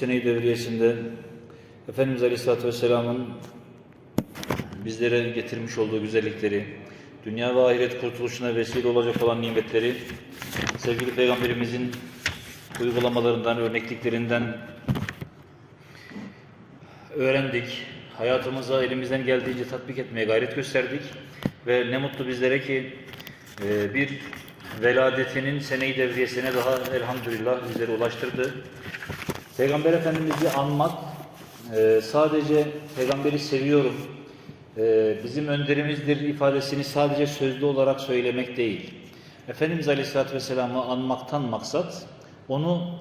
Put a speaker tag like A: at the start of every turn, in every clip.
A: sene-i devriyesinde Efendimiz Aleyhisselatü Vesselam'ın bizlere getirmiş olduğu güzellikleri, dünya ve ahiret kurtuluşuna vesile olacak olan nimetleri, sevgili Peygamberimizin uygulamalarından, örnekliklerinden öğrendik. Hayatımıza elimizden geldiğince tatbik etmeye gayret gösterdik. Ve ne mutlu bizlere ki e, bir veladetinin sene-i devriyesine daha elhamdülillah bizleri ulaştırdı. Peygamber Efendimiz'i anmak, e, sadece peygamberi seviyorum, e, bizim önderimizdir ifadesini sadece sözlü olarak söylemek değil. Efendimiz Aleyhisselatü Vesselam'ı anmaktan maksat, onu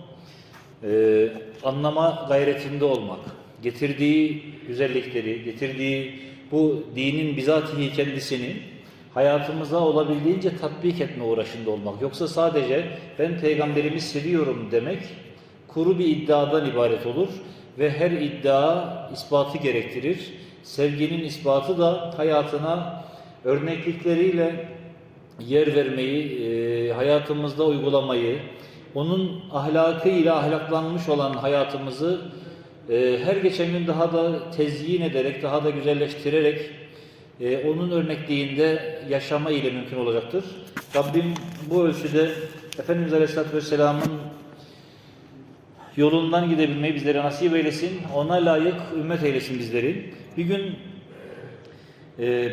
A: e, anlama gayretinde olmak, getirdiği güzellikleri, getirdiği bu dinin bizatihi kendisini hayatımıza olabildiğince tatbik etme uğraşında olmak. Yoksa sadece ben peygamberimi seviyorum demek kuru bir iddiadan ibaret olur ve her iddia ispatı gerektirir. Sevginin ispatı da hayatına örneklikleriyle yer vermeyi, e, hayatımızda uygulamayı, onun ahlakıyla ahlaklanmış olan hayatımızı e, her geçen gün daha da tezyin ederek, daha da güzelleştirerek e, onun örnekliğinde yaşama ile mümkün olacaktır. Rabbim bu ölçüde Efendimiz Aleyhisselatü Vesselam'ın yolundan gidebilmeyi bizlere nasip eylesin. Ona layık ümmet eylesin bizleri. Bir gün e,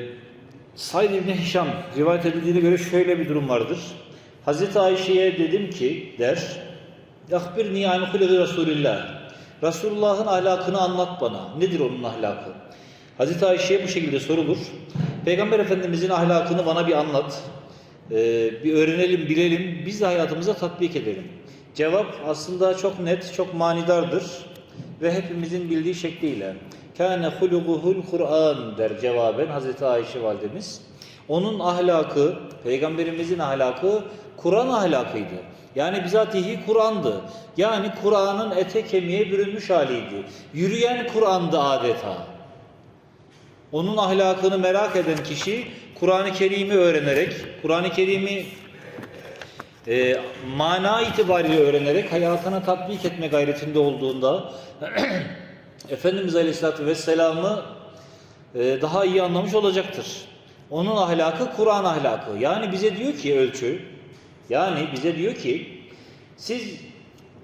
A: Said İbni Hişam rivayet edildiğine göre şöyle bir durum vardır. Hazreti Ayşe'ye dedim ki der Yakbirni an hulü Resulillah. Resulullah'ın ahlakını anlat bana. Nedir onun ahlakı? Hazreti Ayşe'ye bu şekilde sorulur. Peygamber Efendimizin ahlakını bana bir anlat. Ee, bir öğrenelim, bilelim. Biz de hayatımıza tatbik edelim. Cevap aslında çok net, çok manidardır. Ve hepimizin bildiği şekliyle. Kâne huluguhul Kur'an der cevaben Hazreti Ayşe validemiz. Onun ahlakı, peygamberimizin ahlakı Kur'an ahlakıydı. Yani bizatihi Kur'an'dı. Yani Kur'an'ın ete kemiğe bürünmüş haliydi. Yürüyen Kur'an'dı adeta. Onun ahlakını merak eden kişi Kur'an-ı Kerim'i öğrenerek, Kur'an-ı Kerim'i e, mana itibariyle öğrenerek hayatına tatbik etme gayretinde olduğunda Efendimiz Aleyhisselatü Vesselam'ı e, daha iyi anlamış olacaktır. Onun ahlakı Kur'an ahlakı. Yani bize diyor ki ölçü, yani bize diyor ki siz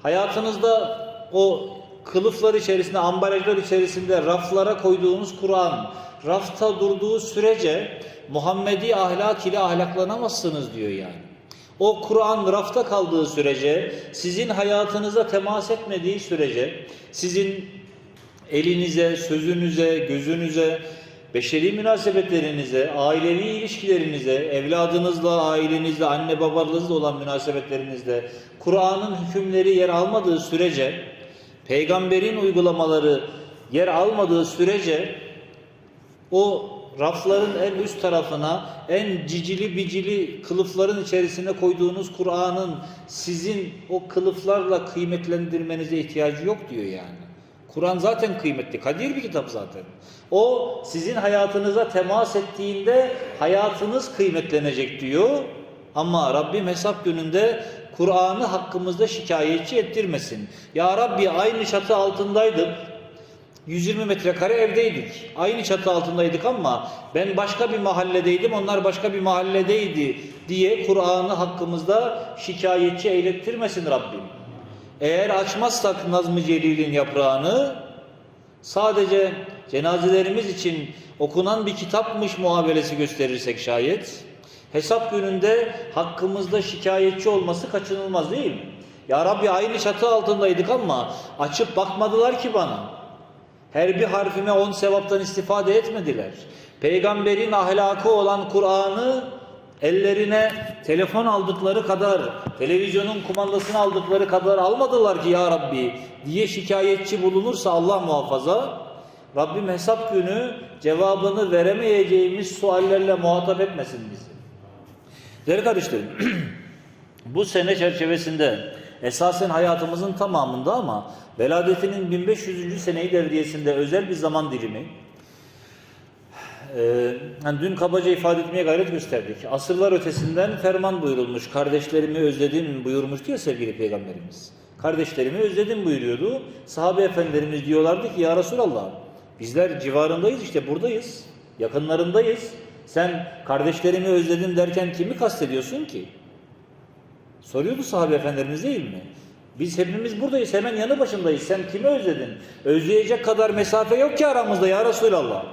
A: hayatınızda o kılıflar içerisinde, ambalajlar içerisinde raflara koyduğunuz Kur'an rafta durduğu sürece Muhammedi ahlak ile ahlaklanamazsınız diyor yani. O Kur'an rafta kaldığı sürece, sizin hayatınıza temas etmediği sürece, sizin elinize, sözünüze, gözünüze, beşeri münasebetlerinize, ailevi ilişkilerinize, evladınızla, ailenizle, anne babanızla olan münasebetlerinizde Kur'an'ın hükümleri yer almadığı sürece, peygamberin uygulamaları yer almadığı sürece o rafların en üst tarafına en cicili bicili kılıfların içerisine koyduğunuz Kur'an'ın sizin o kılıflarla kıymetlendirmenize ihtiyacı yok diyor yani. Kur'an zaten kıymetli, kadir bir kitap zaten. O sizin hayatınıza temas ettiğinde hayatınız kıymetlenecek diyor. Ama Rabbim hesap gününde Kur'an'ı hakkımızda şikayetçi ettirmesin. Ya Rabbi aynı çatı altındaydık. 120 metrekare evdeydik. Aynı çatı altındaydık ama ben başka bir mahalledeydim, onlar başka bir mahalledeydi diye Kur'an'ı hakkımızda şikayetçi eylettirmesin Rabbim. Eğer açmazsak Nazm-ı Celil'in yaprağını sadece cenazelerimiz için okunan bir kitapmış muamelesi gösterirsek şayet hesap gününde hakkımızda şikayetçi olması kaçınılmaz değil mi? Ya Rabbi aynı çatı altındaydık ama açıp bakmadılar ki bana. Her bir harfime on sevaptan istifade etmediler. Peygamberin ahlakı olan Kur'an'ı ellerine telefon aldıkları kadar, televizyonun kumandasını aldıkları kadar almadılar ki ya Rabbi diye şikayetçi bulunursa Allah muhafaza, Rabbim hesap günü cevabını veremeyeceğimiz suallerle muhatap etmesin bizi. Değerli kardeşlerim, bu sene çerçevesinde esasen hayatımızın tamamında ama veladetinin 1500. seneyi devriyesinde özel bir zaman dilimi ee, hani dün kabaca ifade etmeye gayret gösterdik. Asırlar ötesinden ferman buyurulmuş. Kardeşlerimi özledim buyurmuştu ya sevgili peygamberimiz. Kardeşlerimi özledim buyuruyordu. Sahabe efendilerimiz diyorlardı ki ya Resulallah bizler civarındayız işte buradayız. Yakınlarındayız. Sen kardeşlerimi özledim derken kimi kastediyorsun ki? Soruyordu sahabe efendilerimiz değil mi? Biz hepimiz buradayız, hemen yanı başındayız. Sen kimi özledin? Özleyecek kadar mesafe yok ki aramızda ya Resulallah.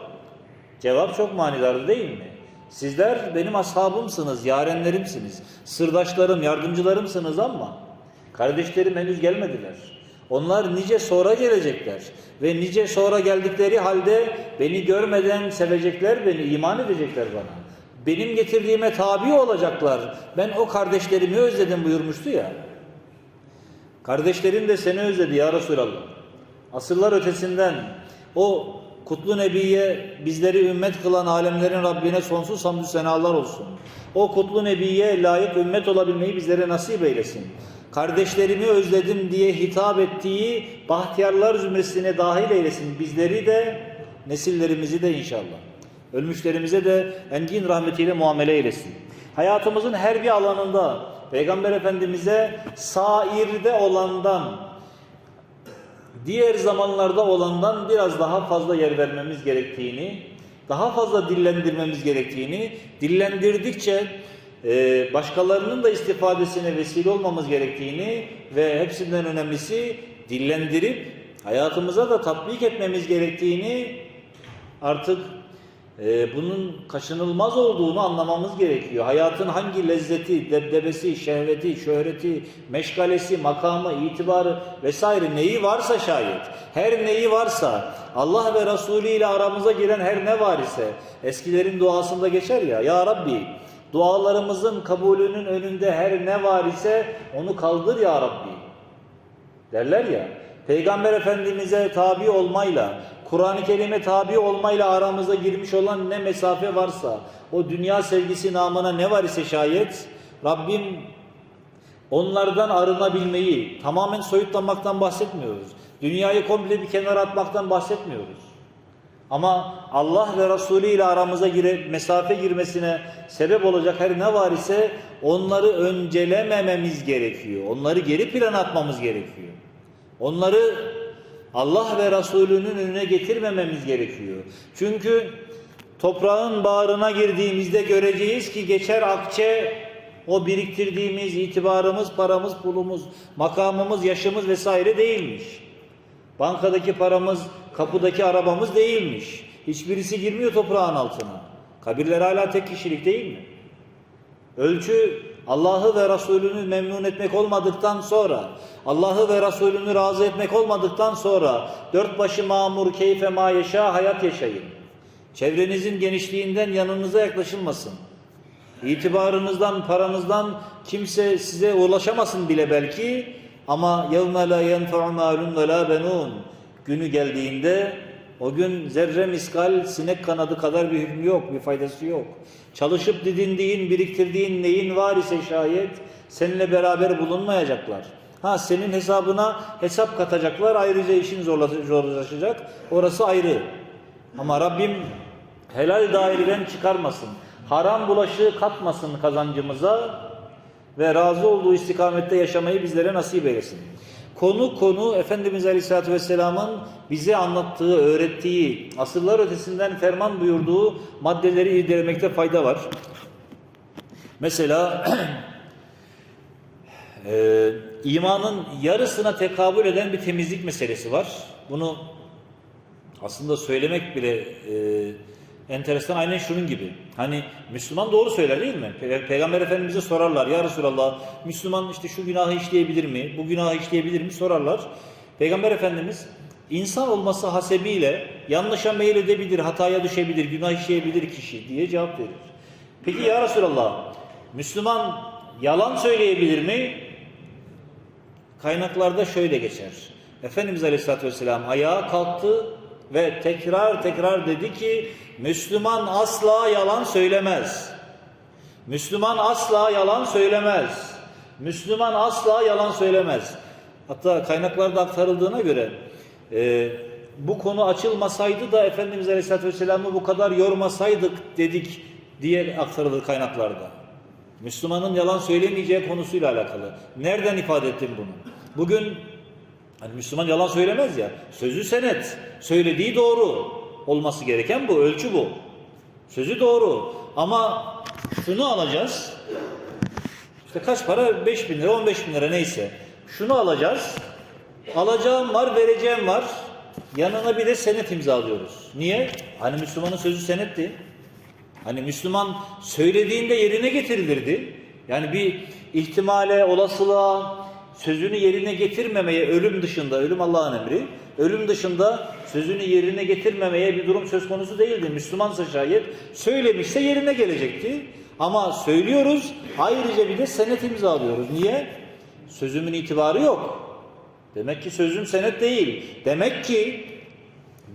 A: Cevap çok manidardı değil mi? Sizler benim ashabımsınız, yarenlerimsiniz, sırdaşlarım, yardımcılarımsınız ama kardeşlerim henüz gelmediler. Onlar nice sonra gelecekler ve nice sonra geldikleri halde beni görmeden sevecekler beni, iman edecekler bana. Benim getirdiğime tabi olacaklar. Ben o kardeşlerimi özledim buyurmuştu ya. Kardeşlerim de seni özledi ya Resulallah. Asırlar ötesinden o kutlu nebiye bizleri ümmet kılan alemlerin Rabbine sonsuz hamdü senalar olsun. O kutlu nebiye layık ümmet olabilmeyi bizlere nasip eylesin. Kardeşlerimi özledim diye hitap ettiği bahtiyarlar zümresine dahil eylesin. Bizleri de nesillerimizi de inşallah. Ölmüşlerimize de engin rahmetiyle muamele eylesin. Hayatımızın her bir alanında Peygamber Efendimiz'e sairde olandan, diğer zamanlarda olandan biraz daha fazla yer vermemiz gerektiğini, daha fazla dillendirmemiz gerektiğini, dillendirdikçe e, başkalarının da istifadesine vesile olmamız gerektiğini ve hepsinden önemlisi dillendirip hayatımıza da tatbik etmemiz gerektiğini artık e, bunun kaçınılmaz olduğunu anlamamız gerekiyor. Hayatın hangi lezzeti, debdebesi, şehveti, şöhreti, meşgalesi, makamı, itibarı vesaire neyi varsa şayet, her neyi varsa Allah ve Resulü ile aramıza giren her ne var ise eskilerin duasında geçer ya Ya Rabbi dualarımızın kabulünün önünde her ne var ise onu kaldır ya Rabbi derler ya. Peygamber Efendimiz'e tabi olmayla, Kur'an-ı Kerim'e tabi olmayla aramıza girmiş olan ne mesafe varsa, o dünya sevgisi namına ne var ise şayet, Rabbim onlardan arınabilmeyi, tamamen soyutlanmaktan bahsetmiyoruz. Dünyayı komple bir kenara atmaktan bahsetmiyoruz. Ama Allah ve Resulü ile aramıza gire, mesafe girmesine sebep olacak her ne var ise onları öncelemememiz gerekiyor. Onları geri plana atmamız gerekiyor. Onları Allah ve Resulünün önüne getirmememiz gerekiyor. Çünkü toprağın bağrına girdiğimizde göreceğiz ki geçer akçe o biriktirdiğimiz itibarımız, paramız, pulumuz, makamımız, yaşımız vesaire değilmiş. Bankadaki paramız, kapıdaki arabamız değilmiş. Hiçbirisi girmiyor toprağın altına. Kabirler hala tek kişilik değil mi? Ölçü Allah'ı ve Resulünü memnun etmek olmadıktan sonra, Allah'ı ve Resulünü razı etmek olmadıktan sonra dört başı mamur keyfe ma yaşa hayat yaşayın. Çevrenizin genişliğinden yanınıza yaklaşılmasın. İtibarınızdan, paranızdan kimse size ulaşamasın bile belki ama yevme la yenfe'u malun ve la benun günü geldiğinde o gün zerre miskal sinek kanadı kadar bir hükmü yok, bir faydası yok. Çalışıp didindiğin, biriktirdiğin neyin var ise şayet seninle beraber bulunmayacaklar. Ha senin hesabına hesap katacaklar, ayrıca işin zorla- zorlaşacak. Orası ayrı. Ama Rabbim helal daireden çıkarmasın. Haram bulaşığı katmasın kazancımıza ve razı olduğu istikamette yaşamayı bizlere nasip eylesin. Konu konu Efendimiz Aleyhisselatü Vesselam'ın bize anlattığı, öğrettiği, asırlar ötesinden ferman buyurduğu maddeleri irdelemekte fayda var. Mesela e, imanın yarısına tekabül eden bir temizlik meselesi var. Bunu aslında söylemek bile e, enteresan aynen şunun gibi. Hani Müslüman doğru söyler değil mi? Pe- Peygamber Efendimiz'e sorarlar ya Resulallah Müslüman işte şu günahı işleyebilir mi? Bu günahı işleyebilir mi? Sorarlar. Peygamber Efendimiz insan olması hasebiyle yanlışa meyledebilir, hataya düşebilir, günah işleyebilir kişi diye cevap verir. Peki ya Resulallah Müslüman yalan söyleyebilir mi? Kaynaklarda şöyle geçer. Efendimiz Aleyhisselatü Vesselam ayağa kalktı ve tekrar tekrar dedi ki Müslüman asla yalan söylemez. Müslüman asla yalan söylemez. Müslüman asla yalan söylemez. Hatta kaynaklarda aktarıldığına göre e, bu konu açılmasaydı da Efendimiz Aleyhisselatü Vesselam'ı bu kadar yormasaydık dedik diye aktarılır kaynaklarda. Müslümanın yalan söylemeyeceği konusuyla alakalı. Nereden ifade ettim bunu? Bugün hani Müslüman yalan söylemez ya. Sözü senet, söylediği doğru. Olması gereken bu, ölçü bu. Sözü doğru. Ama şunu alacağız. İşte kaç para? 5 bin lira, 15 bin lira neyse. Şunu alacağız. Alacağım var, vereceğim var. Yanına bir de senet imzalıyoruz. Niye? Hani Müslümanın sözü senetti. Hani Müslüman söylediğinde yerine getirilirdi. Yani bir ihtimale, olasılığa, sözünü yerine getirmemeye ölüm dışında, ölüm Allah'ın emri, ölüm dışında sözünü yerine getirmemeye bir durum söz konusu değildi. Müslümansa şayet söylemişse yerine gelecekti. Ama söylüyoruz, ayrıca bir de senet imzalıyoruz. Niye? Sözümün itibarı yok. Demek ki sözüm senet değil. Demek ki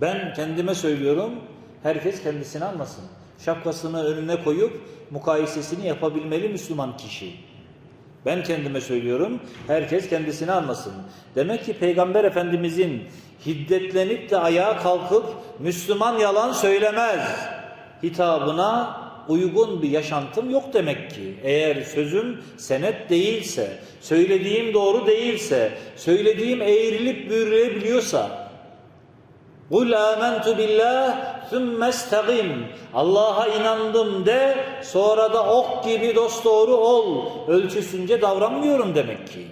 A: ben kendime söylüyorum, herkes kendisini anlasın. Şapkasını önüne koyup mukayesesini yapabilmeli Müslüman kişi. Ben kendime söylüyorum, herkes kendisini anlasın. Demek ki Peygamber Efendimizin hiddetlenip de ayağa kalkıp Müslüman yalan söylemez hitabına uygun bir yaşantım yok demek ki. Eğer sözüm senet değilse, söylediğim doğru değilse, söylediğim eğrilip bürülebiliyorsa, Kul amentu billah thumma istagim. Allah'a inandım de sonra da ok gibi dosdoğru ol. Ölçüsünce davranmıyorum demek ki.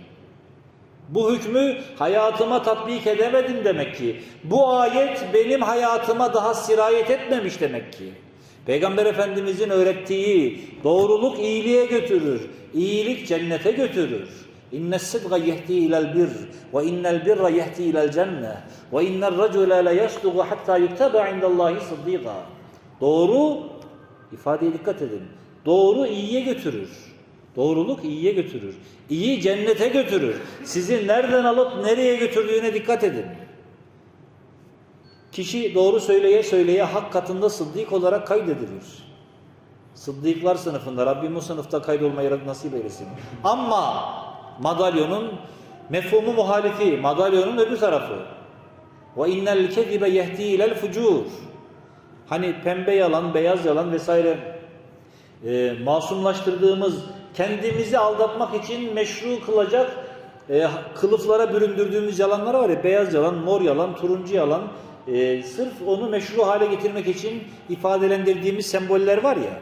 A: Bu hükmü hayatıma tatbik edemedim demek ki. Bu ayet benim hayatıma daha sirayet etmemiş demek ki. Peygamber Efendimizin öğrettiği doğruluk iyiliğe götürür. İyilik cennete götürür. İnne sıdga yehdi ilel bir ve innel birra yehdi ilel cenne ve innel racule le yasdugu hatta yuktaba indallahi sıddîga. Doğru ifadeye dikkat edin. Doğru iyiye götürür. Doğruluk iyiye götürür. İyi cennete götürür. Sizi nereden alıp nereye götürdüğüne dikkat edin. Kişi doğru söyleye söyleye hak katında sıddık olarak kaydedilir. Sıddıklar sınıfında Rabbim o sınıfta kaydolmayı nasip eylesin. Ama madalyonun mefhumu muhalifi, madalyonun öbür tarafı. Ve innel kezibe yehdi ilel fucur. Hani pembe yalan, beyaz yalan vesaire e, masumlaştırdığımız, kendimizi aldatmak için meşru kılacak e, kılıflara büründürdüğümüz yalanlar var ya, beyaz yalan, mor yalan, turuncu yalan, e, sırf onu meşru hale getirmek için ifadelendirdiğimiz semboller var ya,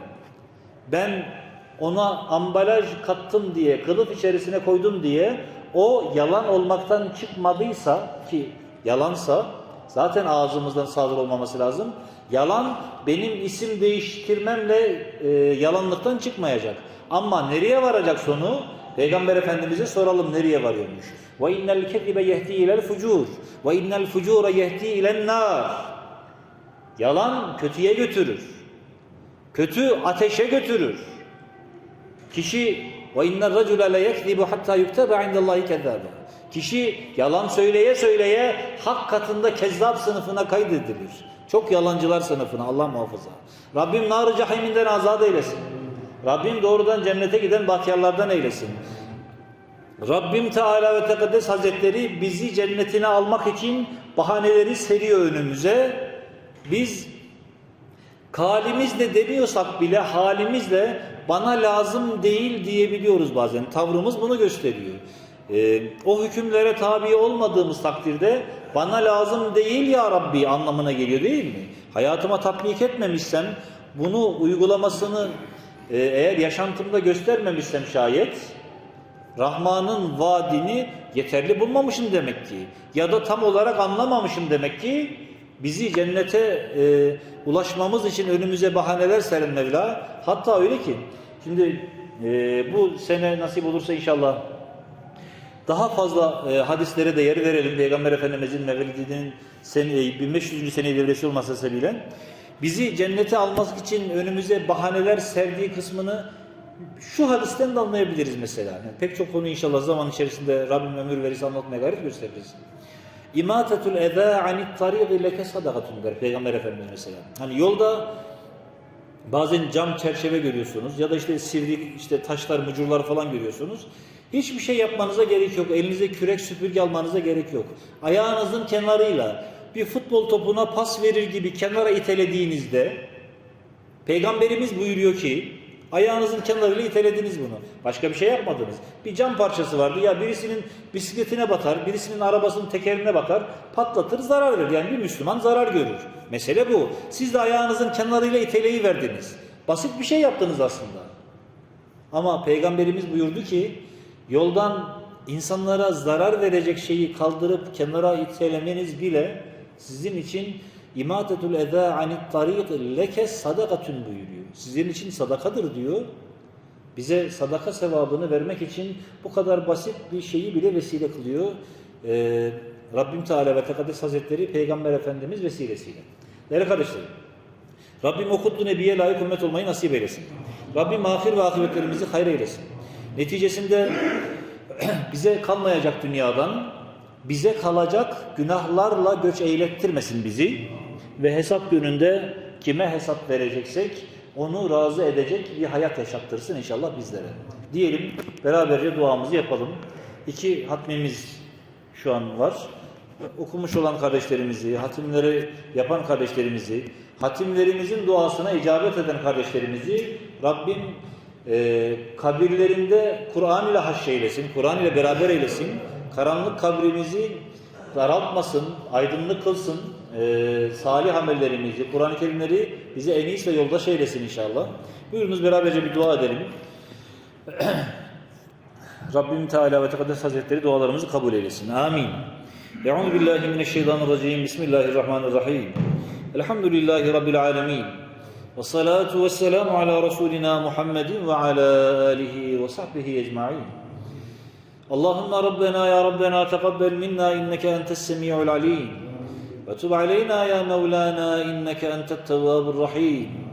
A: ben ona ambalaj kattım diye, kılıf içerisine koydum diye, o yalan olmaktan çıkmadıysa ki yalansa, zaten ağzımızdan sadır olmaması lazım. Yalan benim isim değiştirmemle e, yalanlıktan çıkmayacak. Ama nereye varacak sonu? Peygamber Efendimiz'e soralım nereye varıyormuş. Ve innel kezibe yehdi ilel fucur ve innel fucura yehdi ilen nar. Yalan kötüye götürür. Kötü ateşe götürür. Kişi ve inner racule le yekzibu hatta yuktaba indallahi kezzaba. Kişi yalan söyleye söyleye hak katında kezzap sınıfına kaydedilir. Çok yalancılar sınıfına Allah muhafaza. Rabbim nar-ı cehiminden azat eylesin. Rabbim doğrudan cennete giden bahtiyarlardan eylesin. Rabbim Teala ve Tekaddes Hazretleri bizi cennetine almak için bahaneleri seriyor önümüze. Biz kalimizle demiyorsak bile halimizle bana lazım değil diyebiliyoruz bazen. Tavrımız bunu gösteriyor. Ee, o hükümlere tabi olmadığımız takdirde bana lazım değil ya Rabbi anlamına geliyor değil mi? Hayatıma tatbik etmemişsem bunu uygulamasını e, eğer yaşantımda göstermemişsem şayet Rahman'ın vaadini yeterli bulmamışım demek ki. Ya da tam olarak anlamamışım demek ki bizi cennete e, ulaşmamız için önümüze bahaneler seren Mevla. Hatta öyle ki şimdi e, bu sene nasip olursa inşallah daha fazla e, hadislere de yer verelim. Peygamber Efendimizin mevlidinin sene, 1500. sene devresi olması sebebiyle. Bizi cennete almak için önümüze bahaneler serdiği kısmını şu hadisten de anlayabiliriz mesela. Yani pek çok konu inşallah zaman içerisinde Rabbim ömür verirse anlatmaya gayret gösteririz. İmatatul eza anit tariqi leke sadakatun der Peygamber Efendimiz mesela. Hani yolda bazen cam çerçeve görüyorsunuz ya da işte sivri işte taşlar, mucurlar falan görüyorsunuz. Hiçbir şey yapmanıza gerek yok. Elinize kürek süpürge almanıza gerek yok. Ayağınızın kenarıyla bir futbol topuna pas verir gibi kenara itelediğinizde Peygamberimiz buyuruyor ki Ayağınızın kenarıyla itelediniz bunu. Başka bir şey yapmadınız. Bir cam parçası vardı. Ya birisinin bisikletine batar, birisinin arabasının tekerine batar, patlatır, zarar verir. Yani bir Müslüman zarar görür. Mesele bu. Siz de ayağınızın kenarıyla iteleyi verdiniz. Basit bir şey yaptınız aslında. Ama Peygamberimiz buyurdu ki yoldan insanlara zarar verecek şeyi kaldırıp kenara itelemeniz bile sizin için imatetul eda anit tarik leke sadakatun buyuruyor. Sizin için sadakadır diyor. Bize sadaka sevabını vermek için bu kadar basit bir şeyi bile vesile kılıyor. Ee, Rabbim Teala ve Tekaddes Hazretleri Peygamber Efendimiz vesilesiyle. Değerli kardeşlerim, Rabbim okuttu Nebiye layık ümmet olmayı nasip eylesin. Rabbim ahir ve akıbetlerimizi hayır eylesin. Neticesinde bize kalmayacak dünyadan, bize kalacak günahlarla göç eylettirmesin bizi ve hesap gününde kime hesap vereceksek onu razı edecek bir hayat yaşattırsın inşallah bizlere. Diyelim beraberce duamızı yapalım. İki hatmimiz şu an var. Okumuş olan kardeşlerimizi, hatimleri yapan kardeşlerimizi, hatimlerimizin duasına icabet eden kardeşlerimizi Rabbim e, kabirlerinde Kur'an ile haşreylesin, Kur'an ile beraber eylesin. Karanlık kabrimizi daraltmasın, aydınlık kılsın e, salih amellerimizi, Kur'an-ı Kerimleri bize en iyisi ve yoldaş eylesin inşallah. Buyurunuz beraberce bir dua edelim. Rabbim Teala ve Tekaddes Hazretleri dualarımızı kabul eylesin. Amin. Euzu billahi mineşşeytanirracim. Bismillahirrahmanirrahim. Elhamdülillahi rabbil alamin. Ve salatu vesselamu ala rasulina Muhammedin ve ala alihi ve sahbihi ecmaîn. Allahümme Rabbena ya Rabbena teqabbel minna inneke entes semiul alim. وتب علينا يا مولانا انك انت التواب الرحيم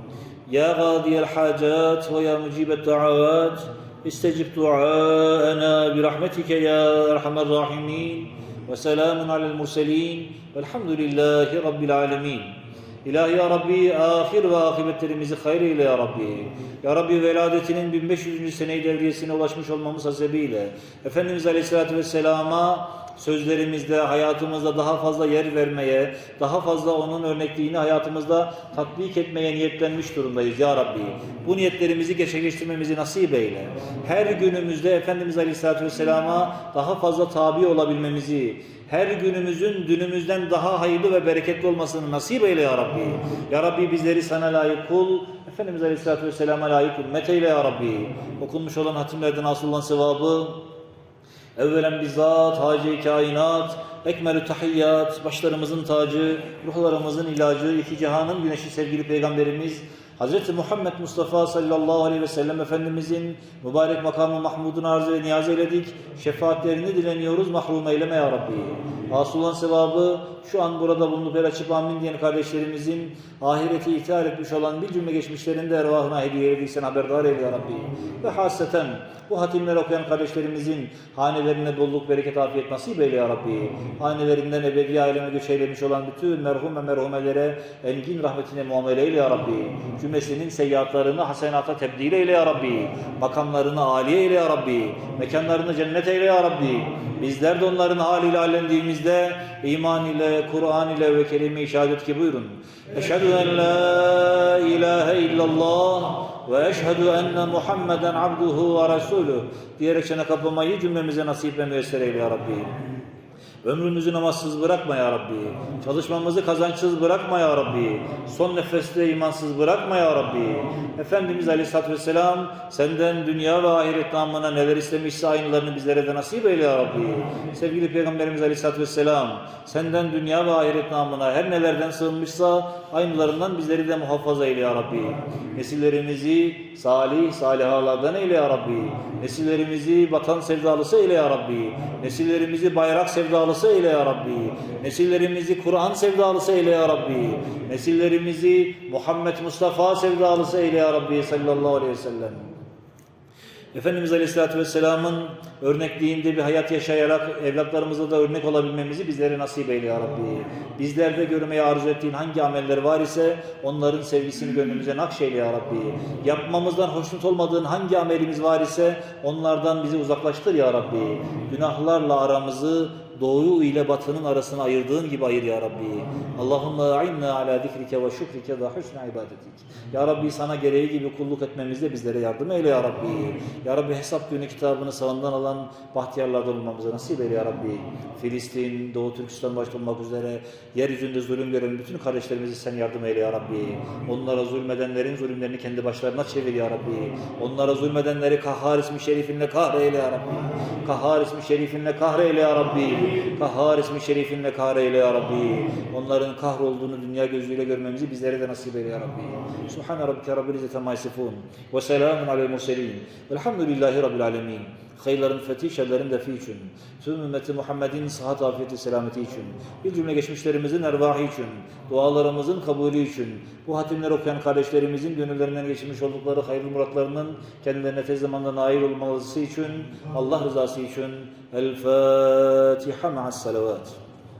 A: يا غاضي الحاجات ويا مجيب الدعوات استجب دعاءنا برحمتك يا ارحم الراحمين وسلام على المرسلين والحمد لله رب العالمين İlahi ya Rabbi ahir ve akıbetlerimizi hayır eyle ya Rabbi. Ya Rabbi veladetinin 1500. sene devriyesine ulaşmış olmamız hasebiyle Efendimiz Aleyhisselatü Vesselam'a sözlerimizde, hayatımızda daha fazla yer vermeye, daha fazla onun örnekliğini hayatımızda tatbik etmeye niyetlenmiş durumdayız ya Rabbi. Bu niyetlerimizi gerçekleştirmemizi nasip eyle. Her günümüzde Efendimiz Aleyhisselatü Vesselam'a daha fazla tabi olabilmemizi, her günümüzün dünümüzden daha hayırlı ve bereketli olmasını nasip eyle ya Rabbi. Ya Rabbi bizleri sana layık kul, Efendimiz Aleyhisselatü Vesselam'a layık ümmet eyle ya Rabbi. Okunmuş olan hatimlerden asıl olan sevabı, evvelen bizzat, hace kainat, ekmelü tahiyyat, başlarımızın tacı, ruhlarımızın ilacı, iki cihanın güneşi sevgili Peygamberimiz, Hz. Muhammed Mustafa sallallahu aleyhi ve sellem Efendimizin mübarek makamı Mahmud'un arz ve niyaz eyledik. Şefaatlerini dileniyoruz, mahrum eyleme ya Rabbi. Hasıl olan sevabı şu an burada bulunup el açıp amin diyen kardeşlerimizin ahireti ithal etmiş olan bir cümle geçmişlerinde ervahına hediye edilsen haberdar eyle ya Rabbi. Ve hasreten bu hatimleri okuyan kardeşlerimizin hanelerine bolluk, bereket, afiyet nasip eyle ya Rabbi. Hanelerinden ebedi aleme göç eylemiş olan bütün merhum ve merhumelere engin rahmetine muamele eyle ya Rabbi. Cümlesinin seyyiatlarını hasenata tebdil eyle ya Rabbi. Makamlarını âliye eyle ya Rabbi. Mekanlarını cennet eyle ya Rabbi. Bizler de onların haliyle hallendiğimizde iman ile, Kur'an ile ve kelime-i şehadet ki buyurun. Eşhedü en la ilahe illallah ve eşhedü enne Muhammeden abduhu ve resuluh diyerek sene kapamayı cümlemize nasip ve müyesser eyle ya Rabbi. Ömrümüzü namazsız bırakma ya Rabbi. Çalışmamızı kazançsız bırakma ya Rabbi. Son nefeste imansız bırakma ya Rabbi. Efendimiz Aleyhisselatü Vesselam senden dünya ve ahiret namına neler istemişse aynılarını bizlere de nasip eyle ya Rabbi. Sevgili Peygamberimiz Aleyhisselatü Vesselam senden dünya ve ahiret namına her nelerden sığınmışsa aynılarından bizleri de muhafaza eyle ya Rabbi. Nesillerimizi salih, salihalardan eyle ya Rabbi. Nesillerimizi vatan sevdalısı eyle ya Rabbi. Nesillerimizi bayrak sevdalısı eyle ya Rabbi. Nesillerimizi Kur'an sevdalısı eyle ya Rabbi. Nesillerimizi Muhammed Mustafa sevdalısı eyle ya Rabbi sallallahu aleyhi ve sellem. Efendimiz Aleyhisselatü Vesselam'ın örnekliğinde bir hayat yaşayarak evlatlarımıza da örnek olabilmemizi bizlere nasip eyle ya Rabbi. Bizlerde görmeyi arzu ettiğin hangi ameller var ise onların sevgisini gönlümüze nakşeyle ya Rabbi. Yapmamızdan hoşnut olmadığın hangi amelimiz var ise onlardan bizi uzaklaştır ya Rabbi. Günahlarla aramızı doğu ile batının arasını ayırdığın gibi ayır ya Rabbi. Allahümme a'inna ala zikrike ve şükrike ve husna ibadetik. Ya Rabbi sana gereği gibi kulluk etmemizde bizlere yardım eyle ya Rabbi. Ya Rabbi hesap günü kitabını sağından alan bahtiyarlardan olmamıza nasip eyle ya Rabbi. Filistin, Doğu Türkistan başta olmak üzere yeryüzünde zulüm gören bütün kardeşlerimizi sen yardım eyle ya Rabbi. Onlara zulmedenlerin zulümlerini kendi başlarına çevir ya Rabbi. Onlara zulmedenleri kahhar ismi şerifinle kahreyle ya Rabbi. Kahhar ismi şerifinle kahreyle ya Rabbi. Kahhar ismi şerifinle kahreyle ya Rabbi. Onların kahrolduğunu dünya gözüyle görmemizi bizlere de nasip eyle ya Rabbi. Subhane rabbike rabbil izzeti amma yasifun. Ve selamun alel murselin. Velhamdülillahi rabbil alemin. Hayırların fethi, şerlerin defi için, tüm ümmeti Muhammed'in sıhhat, afiyeti, selameti için, bir cümle geçmişlerimizin ervahı için, dualarımızın kabulü için, bu hatimler okuyan kardeşlerimizin gönüllerinden geçirmiş oldukları hayırlı muratlarının kendilerine tez zamanda nail olması için, Allah rızası için, El Fatiha ma'as salavat.